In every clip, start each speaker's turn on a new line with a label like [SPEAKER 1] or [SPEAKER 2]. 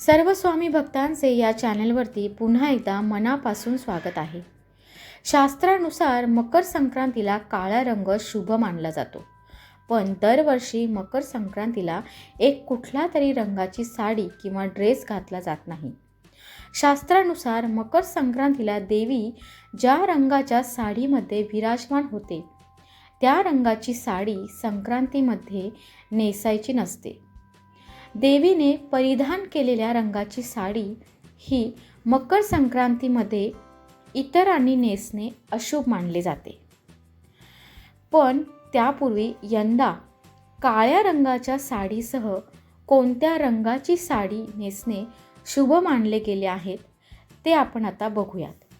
[SPEAKER 1] सर्व स्वामी भक्तांचे या चॅनलवरती पुन्हा एकदा मनापासून स्वागत आहे. शास्त्रानुसार मकर संक्रांतीला काळा रंग शुभ मानला जातो. पण दरवर्षी मकर संक्रांतीला एक कुठला तरी रंगाची साडी किंवा ड्रेस घातला जात नाही. शास्त्रानुसार मकर संक्रांतीला देवी ज्या रंगाच्या साडीमध्ये विराजमान होते त्या रंगाची साडी संक्रांतीमध्ये नेसायची नसते. देवीने परिधान केलेल्या रंगाची साडी ही मकर संक्रांतीमध्ये इतरांनी नेसणे अशुभ मानले जाते. पण त्यापूर्वी यंदा काळ्या रंगाच्या साडीसह कोणत्या रंगाची साडी नेसणे शुभ मानले गेले आहेत ते आपण आता बघूयात.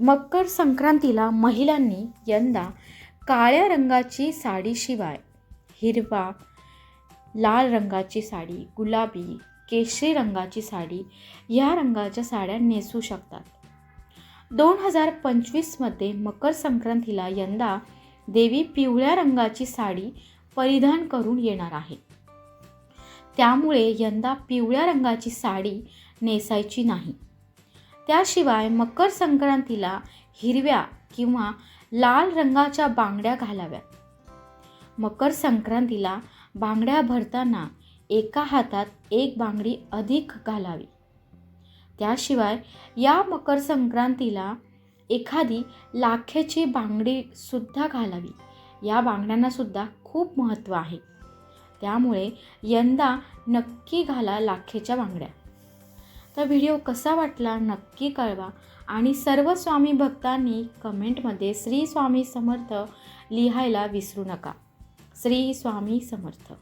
[SPEAKER 1] मकर संक्रांतीला महिलांनी यंदा काळ्या रंगाची साडीशिवाय हिरवा लाल रंगाची साडी गुलाबी केशरी रंगाची साडी या रंगाच्या साड्या नेसू शकतात. दोन हजार पंचवीसमध्ये मकर संक्रांतीला यंदा देवी पिवळ्या रंगाची साडी परिधान करून येणार आहे. त्यामुळे यंदा पिवळ्या रंगाची साडी नेसायची नाही. त्याशिवाय मकर संक्रांतीला हिरव्या किंवा लाल रंगाच्या बांगड्या घालाव्यात. मकर संक्रांतीला बांगड्या भरताना एका हातात एक बांगडी अधिक घालावी. त्याशिवाय या मकर संक्रांतीला एखादी लाखेची बांगडीसुद्धा घालावी. या बांगड्यांनासुद्धा खूप महत्त्व आहे. त्यामुळे यंदा नक्की घाला लाखेच्या बांगड्या. तर व्हिडिओ कसा वाटला नक्की कळवा आणि सर्व स्वामी भक्तांनी कमेंटमध्ये श्री स्वामी समर्थ लिहायला विसरू नका. श्री स्वामी समर्थ.